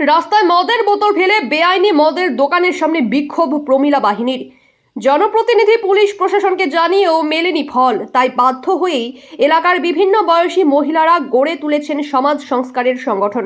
রাস্তায় মদের বোতল ফেলে বেআইনি মদের দোকানের সামনে বিক্ষোভ প্রমিলা বাহিনীর। জনপ্রতিনিধি, পুলিশ প্রশাসনকে জানিয়েও মেলেনি ফল। তাই বাধ্য হয়েই এলাকার বিভিন্ন বয়সী মহিলারা গড়ে তুলেছেন সমাজ সংস্কারের সংগঠন।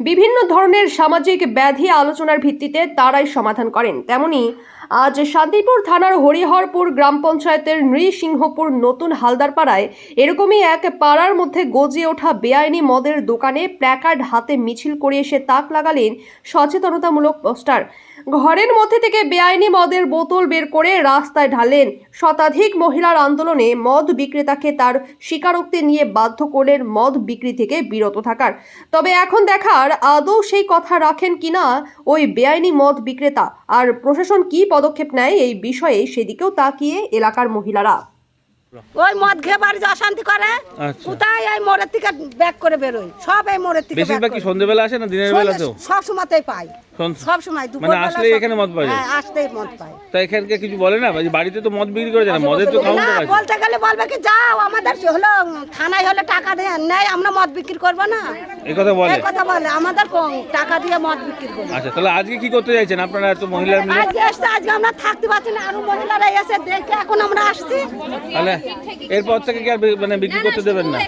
বিভিন্ন ধরনের সামাজিক ব্যাধি আলোচনার ভিত্তিতে তারাই সমাধান করেন। তেমনি আজ শান্তিপুর থানার হরিহরপুর গ্রাম পঞ্চায়েতের নৃসিংহপুর নতুন হালদারপাড়ায় এরকমই এক পাড়ার মধ্যে গজিয়ে ওঠা বেআইনি মদের দোকানে প্ল্যাকার্ড হাতে মিছিল করে এসে তাক লাগালেন সচেতনতামূলক পোস্টার। ঘরের মধ্যে থেকে বেআইনি মদের বোতল বের করে রাস্তায় ঢালেন শতাধিক মহিলার আন্দোলনে মদ বিক্রেতাকে তার স্বীকারোক্তি নিয়ে বাধ্য করলেন মদ বিক্রি থেকে বিরত থাকার। তবে এখন দেখার আদৌ সেই কথা রাখেন কিনা ওই বেআইনি মদ বিক্রেতা? আর প্রশাসন কী পদক্ষেপ নেয় এই বিষয়ে সেদিকেও তাকিয়ে এলাকার মহিলারা। ওই মদ খেয়ে বাড়ি যে অশান্তি করে আচ্ছা। কোথায় এই মোড়ের থেকে ব্যাক করে বেরোয়? সব এই মোড়ের থেকে বেশিরভাগ কি সন্ধ্যেবেলা আসে না দিনের বেলাতেও সব সময়তেই পাই সব সময় দুপুর মানে আসলেই এখানে মদ পাওয়া যায়? হ্যাঁ আসলেই মদ পাই তা এখানকে কিছু বলে না? বাড়িতে তো মদ বিক্রি করে যায় না মদের তো কাউন্টার আছে। বলতে গেলে বলবে কি যাও আমাদের হলো থানায় হলে টাকা দিয়ে নেই আমরা মদ বিক্রি করব না। এই কথা বলে। এই কথা বলে আমাদের কম টাকা দিয়ে মদ বিক্রি করব। আচ্ছা তাহলে আজকে কি করতে চাইছেন আপনারা এত মহিলা মিলে? আজকে এসছে আজকে আমরা থাকতে পারছি না আরও মহিলারা এসে দেখে এখন আমরা আসছি। তাহলে এরপর থেকে কি আর মানে বিক্রি করতে দেবেন না?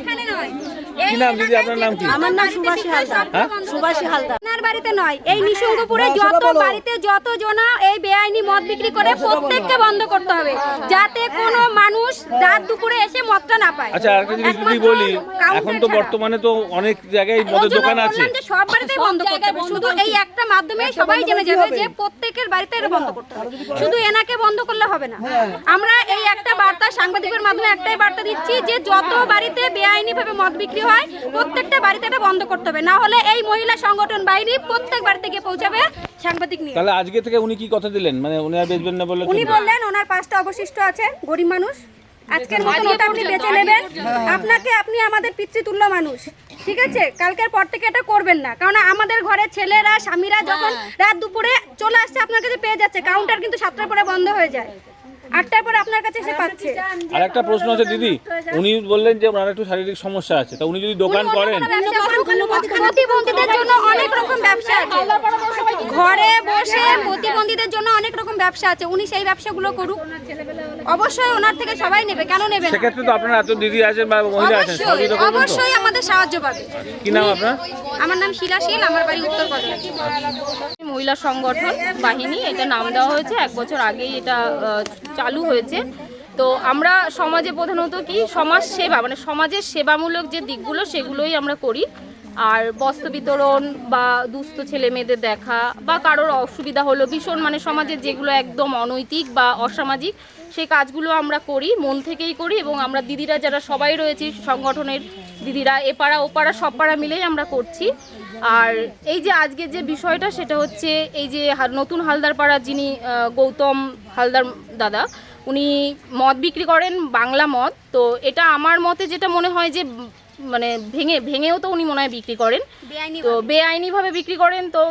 কি নাম দিদি? আপনার নাম কি? আমার নাম সুভাষী হালদার। হ্যাঁ? সুভাষী হালদার। আপনার বাড়িতে নয় এই নিঃসঙ্গপুরে যত বাড়িতে যত জনা এই বেআইনি মদ বিক্রি করে প্রত্যেককে বন্ধ করতে হবে যাতে কোনো মানুষ রাত দুপুরে এসে মদটা না পায়। আচ্ছা আরেকটা জিনিস যদি বলি এখন তো বর্তমানে তো অনেক জায়গায় মদের দোকান আছে। সব বাড়িতেই বন্ধ করতে হবে। শুধু এই একটা মাধ্যমে সবাই জেনে যাবে যে প্রত্যেকের বাড়িতে এটা বন্ধ করতে হবে। শুধু এনাকে বন্ধ করলে হবে না। আমরা এই একটা বার্তা সাংবাদিকের মাধ্যমে একটাই বার্তা দিচ্ছি যে যত বাড়িতে বেআইনি ভাবে মদ বিক্রি হয় প্রত্যেকটা বাড়িতে এটা বন্ধ করতে হবে। না হলে এই মহিলা সংগঠন বাহিনী প্রত্যেক বাড়িতে গিয়ে পৌঁছাবে সাংবাদিক নিয়ে। তাহলে আজকে থেকে উনি কি কথা দিলেন? মানে উনি আর বেচবেন না বলে উনি বললেন ওনার পাঁচটা অবশিষ্ট আছে গরিব মানুষ। আজকের মতো ওটা আপনি বেঁচে নেবেন। আপনাকে আপনি আমাদের পিতৃতুল্য মানুষ ঠিক আছে? কালকের পর থেকে এটা করবেন না। কারণ আমাদের ঘরে ছেলেরা স্বামীরা যখন রাত দুপুরে চলে আসছে আপনার কাছে পেয়ে যাচ্ছে। কাউন্টার কিন্তু সাতটার পরে বন্ধ হয়ে যায়। আটটার পরে আপনার কাছে এসে পাচ্ছে। আর একটা প্রশ্ন আছে দিদি উনি বললেন যে ওনার একটু শারীরিক সমস্যা আছে। তা উনি যদি দোকান করেন প্রতিবন্ধীদের জন্য অনেক রকম ব্যবসা আছে। ঘরে বসে প্রতিবন্ধীদের জন্য অনেক রকম ব্যবসা আছে। উনি সেই ব্যবসাগুলো করুক। অবশ্যই ওনার থেকে সবাই নেবে। কেন নেবে সেক্ষেত্রে তো আপনারা এত দিদি আছেন বা মহিলা আছেন অবশ্যই সহযোগিতা করবেন তো? অবশ্যই আমাদের সাহায্য পাবে। কি নাম আপনার? আমার নাম শিলাশীল আমার বাড়ি উত্তর কদলা মহিলা সংগঠন বাহিনী, এটা নাম দেওয়া হয়েছে। এক বছর আগেই এটা চালু হয়েছে। তো আমরা সমাজে প্রধানত কি, সমাজ সেবা মানে সমাজের সেবামূলক যে দিকগুলো, সেগুলোই আমরা করি। আর বস্ত্র বিতরণ বা দুস্থ ছেলে মেয়েদের দেখা বা কারোর অসুবিধা হলো, ভীষণ মানে সমাজের যেগুলো একদম অনৈতিক বা অসামাজিক, সেই কাজগুলো আমরা করি, মন থেকেই করি এবং আমরা দিদিরা যারা সবাই রয়েছি সংগঠনের দিদিরা এপাড়া ওপাড়া সব পাড়া মিলেই আমরা করছি। আর এই যে আজকে যে বিষয়টা, সেটা হচ্ছে এই যে নতুন হালদার পাড়া যিনি গৌতম হালদার দাদা, উনি মদ বিক্রি করেন বাংলা মদ। তো এটা আমার মতে যেটা মনে হয় যে মানে ভেঙে ভেঙেও তো উনি মনে হয় বিক্রি করেন। বেআইনি তো বেআইনিভাবে বিক্রি করেন তো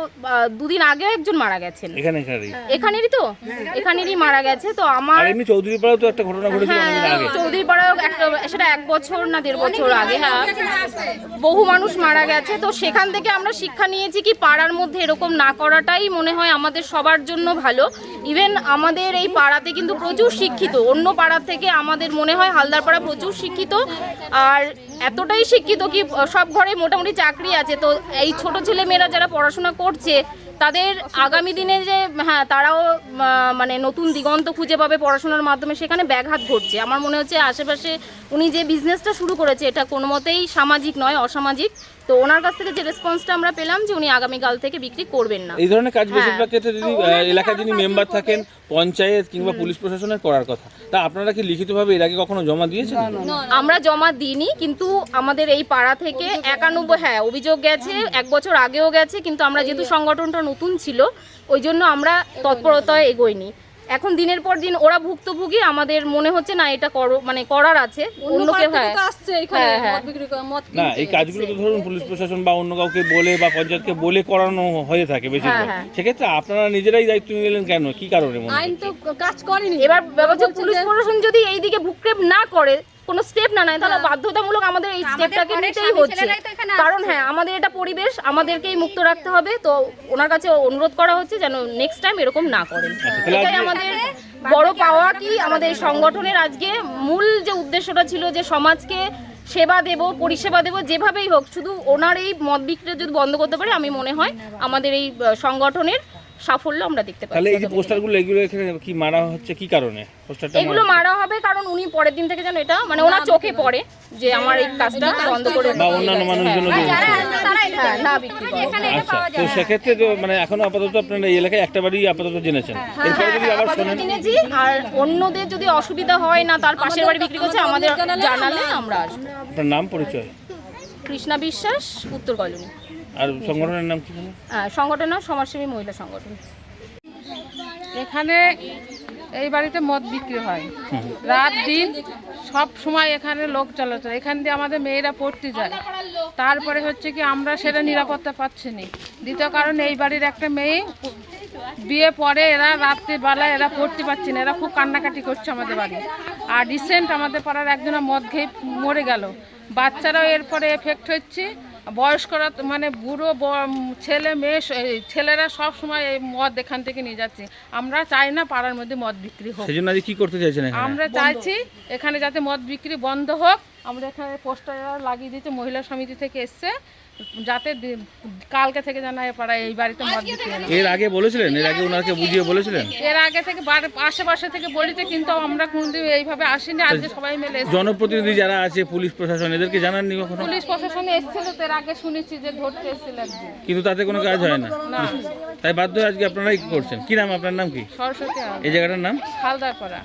দুদিন আগেও একজন মারা গেছেন। এখানে এখানেই এখানেরই তো? এখানেরই মারা গেছে তো আমার এমনি চৌধুরী পাড়াও তো একটা ঘটনা ঘটেছিল হ্যাঁ আগে। চৌধুরী পাড়াও একটা সেটা এক বছর না দেড় বছর আগে হ্যাঁ। বহু মানুষ মারা গেছে তো সেখান থেকে আমরা শিক্ষা নিয়েছি কি পাড়ার মধ্যে এরকম না করাটাই মনে হয় আমাদের সবার জন্য ভালো। ইভেন আমাদের এই পাড়াতে কিন্তু প্রচুর শিক্ষিত অন্য পাড়ার থেকে আমাদের মনে হয় হালদার পাড়া প্রচুর শিক্ষিত। আর এতটাই শিক্ষিত কি সব ঘরে মোটামুটি চাকরি আছে। তো এই ছোট ছেলে মেয়েরা যারা পড়াশোনা করছে, তাদের আগামী দিনে যে হ্যাঁ তারাও মানে নতুন দিগন্ত খুঁজে পাবে পড়াশোনার মাধ্যমে, সেখানে ব্যাঘাত ঘটছে। আমার মনে হচ্ছে আশেপাশে উনি যে বিজনেসটা শুরু করেছে, এটা কোনো মতেই সামাজিক নয়, অসামাজিক। তো ওনার কাছ থেকে যে রেসপন্সটা আমরা পেলাম যে উনি আগামীকাল থেকে বিক্রি করবেন না। এই ধরনের কাজ হ্যাঁ। বেশিরভাগ ক্ষেত্রে যদি এলাকায় যিনি মেম্বার থাকেন পঞ্চায়েত কিংবা পুলিশ প্রশাসনের করার কথা তা আপনারা কি লিখিতভাবে এর আগে কখনো জমা দিয়েছেন? আমরা জমা দিইনি কিন্তু আমাদের এই পাড়া থেকে একানব্বই হ্যাঁ অভিযোগ গেছে এক বছর আগেও গেছে কিন্তু আমরা যেহেতু সংগঠনটা নতুন ছিল ওই জন্য আমরা তৎপরতায় এগোইনি এখন দিনের পর দিন ওরা ভুক্তভোগী আমাদের মনে হচ্ছে না এটা করো মানে করার আছে অন্য কেউ হ্যাঁ। হ্যাঁ হ্যাঁ। না এই কাজগুলো তো ধরুন পুলিশ প্রশাসন বা অন্য কাউকে বলে বা পঞ্চায়েতকে বলে করানো হয়ে থাকে বেশিরভাগ। হ্যাঁ। সেক্ষেত্রে আপনারা নিজেরাই দায়িত্ব নিলেন কেন? কি কারণে মনে হচ্ছে? এবার ব্যাপার হচ্ছে পুলিশ প্রশাসন যদি এইদিকে ভুক্রেপ না করে কোনো স্টেপ না নেয় তাহলে বাধ্যতামূলক আমাদের এই স্টেপটাকে নিতেই হচ্ছে। কারণ হ্যাঁ আমাদের এটা পরিবেশ আমাদেরকেই মুক্ত রাখতে হবে। তো ওনার কাছে অনুরোধ করা হচ্ছে যেন নেক্সট টাইম এরকম না করেন। এটাই আমাদের বড় পাওয়া কি আমাদের এই সংগঠনের আজকে মূল যে উদ্দেশ্যটা ছিল যে সমাজকে সেবা দেব পরিষেবা দেব যেভাবেই হোক শুধু ওনার এই মদ বিক্রি যদি বন্ধ করতে পারে আমি মনে হয় আমাদের এই সংগঠনের সাফল্য আমরা দেখতে তাহলে এই যে পোস্টারগুলো এগুলো এখানে কি মারা হচ্ছে কি কারণে? পোস্টারটা এগুলো মারা হবে কারণ উনি পরের দিন থেকে যেন এটা মানে ওনার চোখে পড়ে যে আমার এই কাজটা বন্ধ করে বা অন্যান্য হ্যাঁ, না বিক্রি করে আচ্ছা তো সেক্ষেত্রে তো মানে এখন আপাতত আপনারা এই এলাকায় একটা বাড়ি আপাতত জেনেছেন। এরপরে যদি আবার শোনেন। আর অন্যদের যদি অসুবিধা হয় না তার পাশের বাড়ি বিক্রি করছে আমাদের জানালে আমরা আসব। আপনার নাম পরিচয়? কৃষ্ণা বিশ্বাস উত্তর কলোনি। আর সংগঠনের নাম কি সংগঠন নাম সমাজসেবী মহিলা সংগঠন। এখানে এই বাড়িতে মদ বিক্রি হয়। রাত দিন সব সময় এখানে লোক চলাচল। এখান দিয়ে আমাদের মেয়েরা পড়তে যায়। তারপরে হচ্ছে কি আমরা সেটা নিরাপত্তা পাচ্ছি না। দ্বিতীয় কারণ এই বাড়ির একটা মেয়ে বিয়ে পরে এরা রাত্রিবেলা এরা পড়তে পারছে না। এরা খুব কান্নাকাটি করছে আমাদের বাড়ি। আর রিসেন্ট আমাদের পাড়ার একজনের মদ খেয়ে মরে গেল। বাচ্চারাও এরপরে এফেক্ট হচ্ছে। বয়স্করা মানে বুড়ো ছেলে মেয়ে ছেলেরা সব সময় এই মদ এখান থেকে নিয়ে যাচ্ছে। আমরা চাই না পাড়ার মধ্যে মদ বিক্রি হোক। কি করতে চাইছেন আমরা চাইছি এখানে যাতে মদ বিক্রি বন্ধ হোক। আমরা এখানে পোস্টার লাগিয়ে দিচ্ছি মহিলা সমিতি থেকে এসছে। যাতে কালকে থেকে জানা পাড়ায় এই বাড়িতে মদ এর আগে বলেছিলেন? এর আগে ওনাকে বুঝিয়ে বলেছিলেন? এর আগে থেকে আশেপাশে থেকে বলিতে কিন্তু আমরা কোনদিন এইভাবে আসিনি আজকে সবাই মিলে জনপ্রতিনিধি যারা আছে পুলিশ প্রশাসন এদেরকে জানাননি কখনো? পুলিশ প্রশাসন এসেছিল তো এর আগে শুনেছি যে ধরতে এসেছিল কিন্তু তাতে কোনো কাজ হয় না? তাই বাধ্য আজকে আপনারাই করছেন। কি নাম? আপনার নাম কি? সরস্বতী এই জায়গাটার নাম? হালদার পাড়া